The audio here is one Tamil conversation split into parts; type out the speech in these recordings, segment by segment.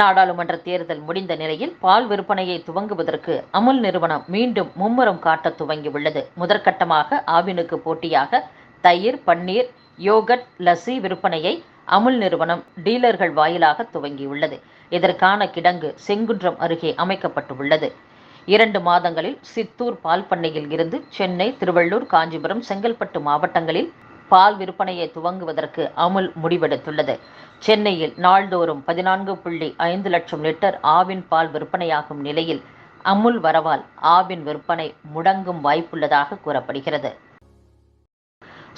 நாடாளுமன்ற தேர்தல் முடிந்த நிலையில் பால் விற்பனையை துவங்குவதற்கு அமுல் நிறுவனம் மீண்டும் மும்முரம் காட்ட துவங்கியுள்ளது. முதற்கட்டமாக ஆவினுக்கு போட்டியாக தயிர் பன்னீர் யோகட் லசி விற்பனையை அமுல் நிறுவனம் டீலர்கள் வாயிலாக துவங்கியுள்ளது. இதற்கான கிடங்கு செங்குன்றம் அருகே அமைக்கப்பட்டுள்ளது. இரண்டு மாதங்களில் சித்தூர் பால் பண்ணையில் இருந்து சென்னை திருவள்ளூர் காஞ்சிபுரம் செங்கல்பட்டு மாவட்டங்களில் பால் விற்பனையை துவங்குவதற்கு அமுல் முடிவெடுத்துள்ளது. சென்னையில் நாள்தோறும் பதினான்கு புள்ளி ஐந்து லட்சம் லிட்டர் ஆவின் பால் விற்பனையாகும் நிலையில் அமுல் வரவால் ஆவின் விற்பனை முடங்கும் வாய்ப்புள்ளதாக கூறப்படுகிறது.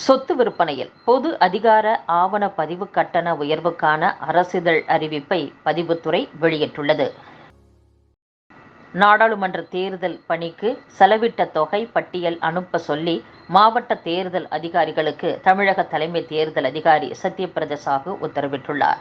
சொத்து விற்பனையில் பொது அதிகார ஆவண பதிவு கட்டண உயர்வுக்கான அரசிதழ் அறிவிப்பை பதிவுத்துறை வெளியிட்டுள்ளது. நாடாளுமன்ற தேர்தல் பணிக்கு செலவிட்ட தொகை பட்டியல் அனுப்ப சொல்லி மாவட்ட தேர்தல் அதிகாரிகளுக்கு தமிழக தலைமை தேர்தல் அதிகாரி சத்யபிரத சாஹூ உத்தரவிட்டுள்ளார்.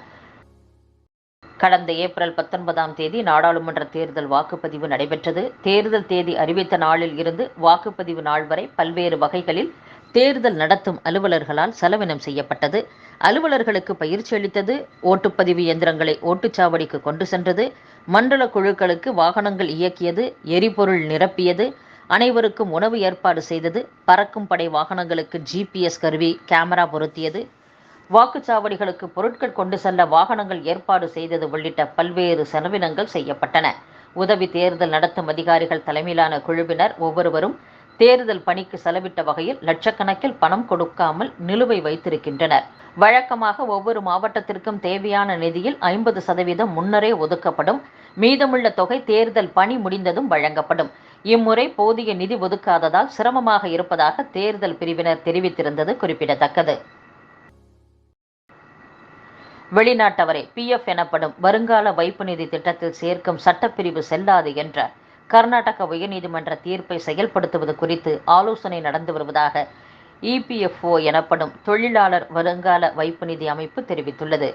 கடந்த ஏப்ரல் பத்தொன்பதாம் தேதி நாடாளுமன்ற தேர்தல் வாக்குப்பதிவு நடைபெற்றது. தேர்தல் தேதி அறிவித்த நாளில் இருந்து வாக்குப்பதிவு நாள் வரை பல்வேறு வகைகளில் தேர்தல் நடத்தும் அலுவலர்களால் செலவினம் செய்யப்பட்டது. அலுவலர்களுக்கு பயிற்சி அளித்தது. ஓட்டுப்பதிவு இயந்திரங்களை ஓட்டுச்சாவடிக்கு கொண்டு சென்றது. மண்டல குழுக்களுக்கு வாகனங்கள் இயக்கியது. எரிபொருள் நிரப்பியது. அனைவருக்கும் உணவு ஏற்பாடு செய்தது. பறக்கும் படை வாகனங்களுக்கு ஜிபிஎஸ் கருவி கேமரா பொருத்தியது. வாக்குச்சாவடிகளுக்கு பொருட்கள் கொண்டு செல்ல வாகனங்கள் ஏற்பாடு செய்தது உள்ளிட்ட பல்வேறு செலவினங்கள் செய்யப்பட்டன. உதவி தேர்தல் நடத்தும் அதிகாரிகள் தலைமையிலான குழுவினர் ஒவ்வொருவரும் தேர்தல் பணிக்கு செலவிட்ட வகையில் லட்சக்கணக்கில் பணம் கொடுக்காமல் நிலுவை வைத்திருக்கின்றனர். வழக்கமாக ஒவ்வொரு மாவட்டத்திற்கும் தேவையான நிதியில் ஐம்பது சதவீதம் முன்னரே ஒதுக்கப்படும். மீதமுள்ள தொகை தேர்தல் பணி முடிந்ததும் வழங்கப்படும். இம்முறை போதிய நிதி ஒதுக்காததால் சிரமமாக இருப்பதாக தேர்தல் பிரிவினர் தெரிவித்திருந்தது குறிப்பிடத்தக்கது. வெளிநாட்டவரை பிஎஃப் எனப்படும் வருங்கால வைப்பு நிதி திட்டத்தில் சேர்க்கும் சட்டப்பிரிவு செல்லாது என்ற கர்நாடக உயர்நீதிமன்ற தீர்ப்பை செயல்படுத்துவது குறித்து ஆலோசனை நடந்து வருவதாக இபிஎஃப்ஓ எனப்படும் தொழிலாளர் வருங்கால வைப்பு நிதி அமைப்பு தெரிவித்துள்ளது.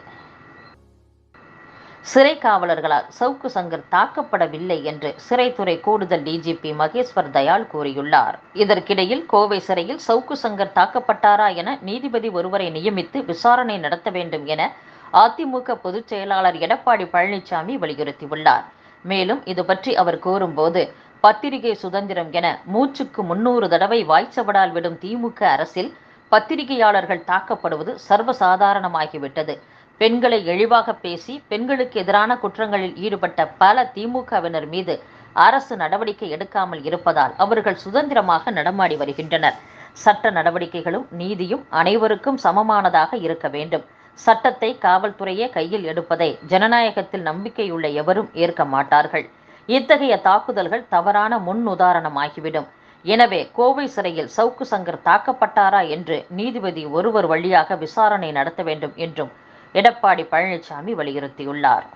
சிறை காவலர்களால் சவுக்கு சங்கர் தாக்கப்படவில்லை என்று சிறைத்துறை கூடுதல் டிஜிபி மகேஸ்வர் தயாள் கூறியுள்ளார். இதற்கிடையில் கோவை சிறையில் சவுக்கு சங்கர் தாக்கப்பட்டாரா என நீதிபதி ஒருவரை நியமித்து விசாரணை நடத்த வேண்டும் என அதிமுக பொதுச் செயலாளர் எடப்பாடி பழனிசாமி வலியுறுத்தியுள்ளார். மேலும் இது பற்றி அவர் கூறும்போது பத்திரிகை சுதந்திரம் என மூச்சுக்கு முன்னூறு தடவை வாய்ச்சவடால் விடும் திமுக அரசில் பத்திரிகையாளர்கள் தாக்கப்படுவது சர்வசாதாரணமாகிவிட்டது. பெண்களை இழிவாக பேசி பெண்களுக்கு எதிரான குற்றங்களில் ஈடுபட்ட பல திமுகவினர் மீது அரசு நடவடிக்கை எடுக்காமல் இருப்பதால் அவர்கள் சுதந்திரமாக நடமாடி வருகின்றனர். சட்ட நடவடிக்கைகளும் நீதியும் அனைவருக்கும் சமமானதாக இருக்க வேண்டும். சட்டத்தை காவல்துறையே கையில் எடுப்பதை ஜனநாயகத்தில் நம்பிக்கையுள்ள எவரும் ஏற்க மாட்டார்கள். இத்தகைய தாக்குதல்கள் தவறான முன் உதாரணமாகிவிடும். எனவே கோவை சிறையில் சவுக்கு சங்கர் தாக்கப்பட்டாரா என்று நீதிபதி ஒருவர் வழியாக விசாரணை நடத்த வேண்டும் என்றும் எடப்பாடி பழனிசாமி வலியுறுத்தியுள்ளார்.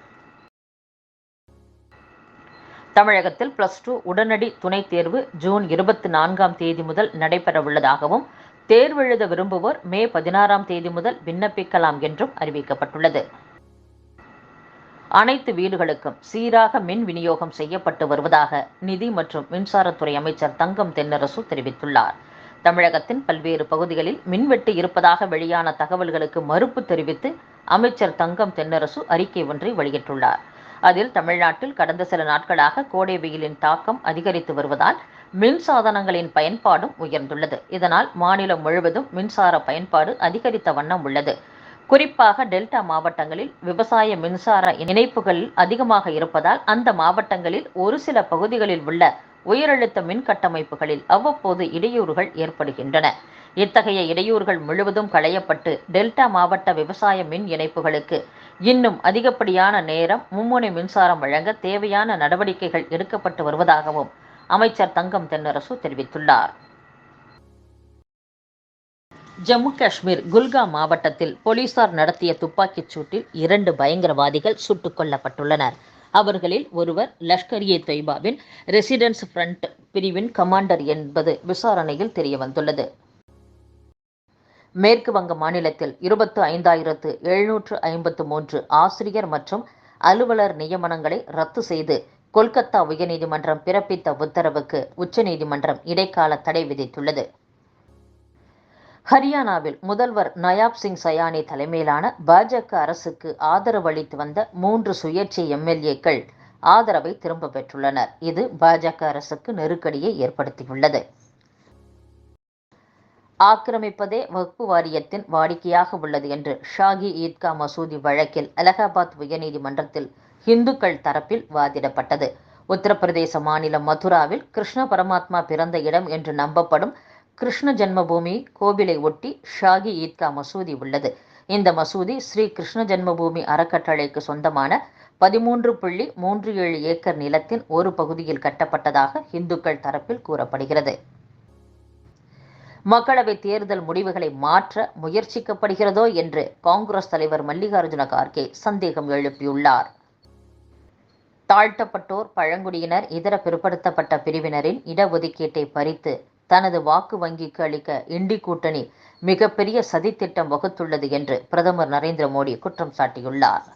தமிழகத்தில் பிளஸ் டூ உடனடி துணைத் தேர்வு ஜூன் இருபத்தி நான்காம் தேதி முதல் நடைபெறவுள்ளதாகவும் தேர்வெழுத விரும்புவோர் மே பதினாறாம் தேதி முதல் விண்ணப்பிக்கலாம் என்றும் அறிவிக்கப்பட்டுள்ளது. அனைத்து வீடுகளுக்கும் சீராக மின் விநியோகம் செய்யப்பட்டு வருவதாக நிதி மற்றும் மின்சாரத்துறை அமைச்சர் தங்கம் தென்னரசு தெரிவித்துள்ளார். தமிழகத்தின் பல்வேறு பகுதிகளில் மின்வெட்டு இருப்பதாக வெளியான தகவல்களுக்கு மறுப்பு தெரிவித்து அமைச்சர் தங்கம் தென்னரசு அறிக்கை ஒன்றை வெளியிட்டுள்ளார். அதில் தமிழ்நாட்டில் கடந்த சில நாட்களாக கோடை வெயிலின் தாக்கம் அதிகரித்து வருவதால் மின் சாதனங்களின் பயன்பாடும் உயர்ந்துள்ளது. இதனால் மாநிலம் முழுவதும் மின்சார பயன்பாடு அதிகரித்த வண்ணம் உள்ளது. குறிப்பாக டெல்டா மாவட்டங்களில் விவசாய மின்சார இணைப்புகள் அதிகமாக இருப்பதால் அந்த மாவட்டங்களில் ஒரு சில பகுதிகளில் உள்ள உயரழுத்த மின் கட்டமைப்புகளில் அவ்வப்போது இடையூறுகள் ஏற்படுகின்றன. இத்தகைய இடையூறுகள் முழுவதும் களையப்பட்டு டெல்டா மாவட்ட விவசாய மின் இணைப்புகளுக்கு இன்னும் அதிகப்படியான நேரம் மும்முனை மின்சாரம் வழங்க தேவையான நடவடிக்கைகள் எடுக்கப்பட்டு வருவதாகவும் அமைச்சர் தங்கம் தென்னரசு தெரிவித்துள்ளார். ஜம்மு காஷ்மீர் குல்காம் மாவட்டத்தில் போலீசார் நடத்திய துப்பாக்கிச் சூட்டில் இரண்டு பயங்கரவாதிகள் சுட்டுக் கொல்லப்பட்டுள்ளனர். அவர்களில் ஒருவர் லஷ்கர் ஏ தொய்பாவின் ரெசிடென்ஸ் ஃப்ரண்ட் பிரிவின் கமாண்டர் என்பது விசாரணையில் தெரியவந்துள்ளது. மேற்கு வங்க மாநிலத்தில் இருபத்து ஐந்தாயிரத்து எழுநூற்று ஐம்பத்து மூன்று ஆசிரியர் மற்றும் அலுவலர் நியமனங்களை ரத்து செய்து கொல்கத்தா உயர்நீதிமன்றம் பிறப்பித்த உத்தரவுக்கு உச்சநீதிமன்றம் இடைக்கால தடை விதித்துள்ளது. ஹரியானாவில் முதல்வர் நயாப் சிங் சயானி தலைமையிலான பாஜக அரசுக்கு ஆதரவு அளித்து வந்த மூன்று சுயேட்சை எம்எல்ஏக்கள் ஆதரவை திரும்ப பெற்றுள்ளனர். இது பாஜக அரசுக்கு நெருக்கடியை ஏற்படுத்தியுள்ளது. ஆக்கிரமிப்பதே வகுப்பு வாரியத்தின் வாடிக்கையாக உள்ளது என்று ஷாகி ஈத்கா மசூதி வழக்கில் அலகாபாத் உயர்நீதிமன்றத்தில் இந்துக்கள் தரப்பில் வாதிடப்பட்டது. உத்தரப்பிரதேச மாநிலம் மதுராவில் கிருஷ்ண பரமாத்மா பிறந்த இடம் என்று நம்பப்படும் கிருஷ்ண ஜென்மபூமி கோவிலை ஒட்டி ஷாகி ஈத்கா மசூதி உள்ளது. இந்த மசூதி ஸ்ரீ கிருஷ்ண ஜென்மபூமி அறக்கட்டளைக்கு சொந்தமான பதிமூன்று புள்ளி மூன்று ஏழு ஏக்கர் நிலத்தின் ஒரு பகுதியில் கட்டப்பட்டதாக இந்துக்கள் தரப்பில் கூறப்படுகிறது. மக்களவை தேர்தல் முடிவுகளை மாற்ற முயற்சிக்கப்படுகிறதோ என்று காங்கிரஸ் தலைவர் மல்லிகார்ஜுன கார்கே சந்தேகம் எழுப்பியுள்ளார். தாழ்த்தப்பட்டோர் பழங்குடியினர் இதர பிற்படுத்தப்பட்ட பிரிவினரின் இடஒதுக்கீட்டை பறித்து தனது வாக்கு வங்கிக்கு அளிக்க இண்டி கூட்டணி மிகப்பெரிய சதித்திட்டம் வகுத்துள்ளது என்று பிரதமர் நரேந்திர மோடி குற்றம் சாட்டியுள்ளார்.